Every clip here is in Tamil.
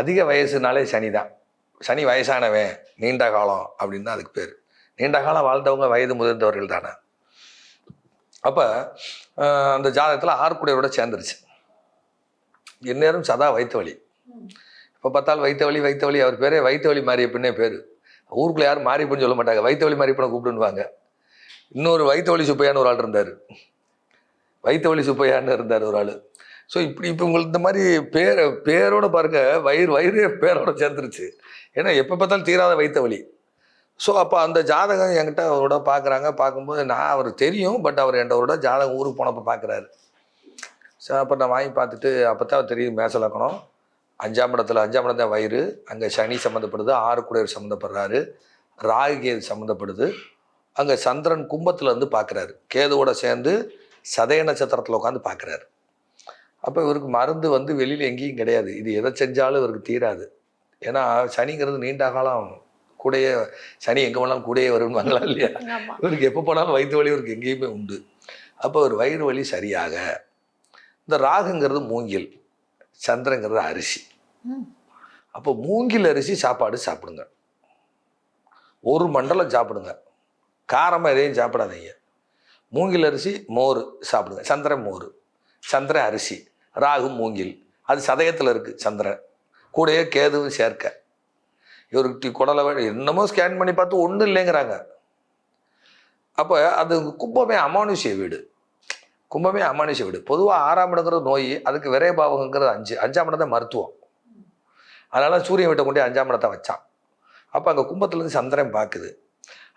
அதிக வயசுனாலே சனி தான் சனி வயசானவன் நீண்ட காலம் அப்படின்னு தான் அதுக்கு பேர். நீண்ட காலம் வாழ்ந்தவங்க வயது முதிர்ந்தவர்கள் தானே. அப்போ அந்த ஜாதகத்தில் ஆறுக்குடையரோட சேர்ந்துருச்சு. இந்நேரம் சதா வைத்த வழி இப்போ பார்த்தாலும் வைத்த வழி வைத்த வழி அவர் பேரே வைத்து வழி மாறிய பின்னே பேர். ஊருக்குள்ள யாரும் மாறிப்புன்னு சொல்ல மாட்டாங்க. வைத்த வழி மாரியப்பனை கூப்பிடுவாங்க இன்னொரு வைத்த வழி சுப்பையான்னு ஒரு ஆள் இருந்தார். வைத்த வழி சுப்பையான்னு இருந்தார் ஒரு ஆள். ஸோ இப்படி இப்போ உங்களுக்கு இந்த மாதிரி பேர் பேரோட பாருங்க வயிறு வயிறு பேரோட சேர்ந்துருச்சு. ஏன்னா எப்போ பார்த்தாலும் தீராத வைத்த வழி ஸோ அப்போ அந்த ஜாதகம் என்கிட்ட அவரோட பார்க்குறாங்க பார்க்கும்போது நான் அவர் தெரியும் பட் அவர் என்னோட ஜாதகம் ஊருக்கு போனப்போ பார்க்குறாரு ஸோ அப்போ நான் வாங்கி பார்த்துட்டு அப்போ தான் தெரியும் மேசலக்கணும். அஞ்சாம் இடத்துல அஞ்சாம் இடம் தான் வயிறு அங்கே சனி சம்மந்தப்படுது ஆறு குடையர் சம்மந்தப்படுறாரு ராகு கேது சம்மந்தப்படுது அங்கே சந்திரன் கும்பத்தில் வந்து பார்க்குறாரு கேதுவோட சேர்ந்து சதய நட்சத்திரத்தில் உட்காந்து பார்க்குறாரு அப்போ இவருக்கு மருந்து வந்து வெளியில் எங்கேயும் கிடையாது. இது எதை செஞ்சாலும் இவருக்கு தீராது. ஏன்னா சனிங்கிறது நீண்ட காலம் கூடயே சனி எங்கே போனாலும் கூடயே வருவாங்களா இல்லையா? ஆமா. இவருக்கு எப்போ போனாலும் வயிற்று வலி இவருக்கு எங்கேயுமே உண்டு. அப்போ ஒரு வயிறு வலி சரியாக இந்த ராகுங்கிறது மூங்கில் சந்திரங்கிறது அரிசி. அப்போ மூங்கில் அரிசி சாப்பாடு சாப்பிடுங்க. ஒரு மண்டலம் சாப்பிடுங்க. காரமாக எதையும் சாப்பிடாதீங்க. மூங்கில் அரிசி மோர் சாப்பிடுங்க. சந்திரன் மோர் சந்திரன் அரிசி. ராகு மூங்கில். அது சதயத்தில் இருக்குது சந்திரன் கூடயே கேதுவும் சேர்க்க. இவருக்கு குடலை என்னமோ ஸ்கேன் பண்ணி பார்த்து ஒன்றும் இல்லைங்கிறாங்க. அப்போ அது கும்பமே அமானுஷ்ய வீடு. கும்பமே அமானுஷ்ய வீடு. பொதுவாக ஆறாம் இடங்கிறது நோய் அதுக்கு விரைய பாவகங்கிறது அஞ்சு. அஞ்சாம் இடம் தான் மருத்துவம். அதனால் சூரியன் வீட்டை கொண்டு அஞ்சாம் இடத்தை வச்சான். அப்போ அங்கே கும்பத்துலேருந்து சந்திரன் பார்க்குது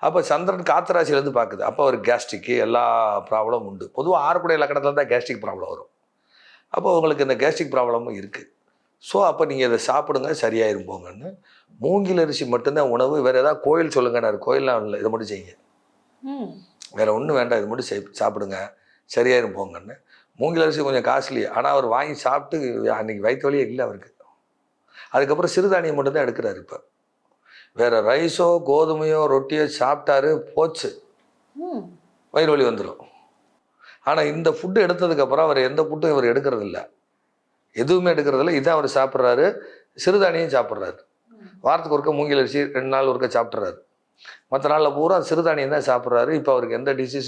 அப்போ சந்திரன் காத்து ராசியிலேருந்து பார்க்குது அப்போ ஒரு கேஸ்ட்ரிக்கு எல்லா ப்ராப்ளமும் உண்டு. பொதுவாக ஆறுக்குடைய இலக்கணத்தில் தான் கேஸ்ட்ரிக் ப்ராப்ளம் வரும். அப்போ உங்களுக்கு இந்த கேஸ்ட்ரிக் ப்ராப்ளமும் இருக்குது ஸோ அப்போ நீங்கள் இதை சாப்பிடுங்க சரியாயிரும் போங்கன்னு. மூங்கில் அரிசி மட்டும்தான் உணவு. வேறு ஏதாவது கோயில் சொல்லுங்கன்னாரு கோயில்லாம் இல்லை இதை மட்டும் செய்யுங்க. வேறு ஒன்றும் வேண்டாம் இது மட்டும் செய் சாப்பிடுங்க சரியாயிரும் போங்கன்னு. மூங்கில் அரிசி கொஞ்சம் காஸ்ட்லி ஆனால் அவர் வாங்கி சாப்பிட்டு அன்னைக்கு வயிற்று வலியே இல்லை அவருக்கு. அதுக்கப்புறம் சிறுதானியம் மட்டும்தான் எடுக்கிறாரு இப்போ. வேறு ரைஸோ கோதுமையோ ரொட்டியோ சாப்பிட்டாரு போச்சு. வயிறு வலி வந்துடும் ஆனால் இந்த ஃபுட்டு எடுத்ததுக்கப்புறம் அவர் எந்த ஃபுட்டும் இவர் எடுக்கிறதில்ல. எதுவுமே எடுக்கிறதில்ல. இதான் அவர் சாப்பிட்றாரு. சிறுதானியம் சாப்பிட்றாரு. வாரத்துக்கு ஒருக்க மூங்கில் அரிசி ரெண்டு நாள் ஒருக்க சாப்பிட்றாரு மற்ற நாளில் பூரா சிறுதானியம் தான் சாப்பிட்றாரு. இப்போ அவருக்கு எந்த டிசீஸும்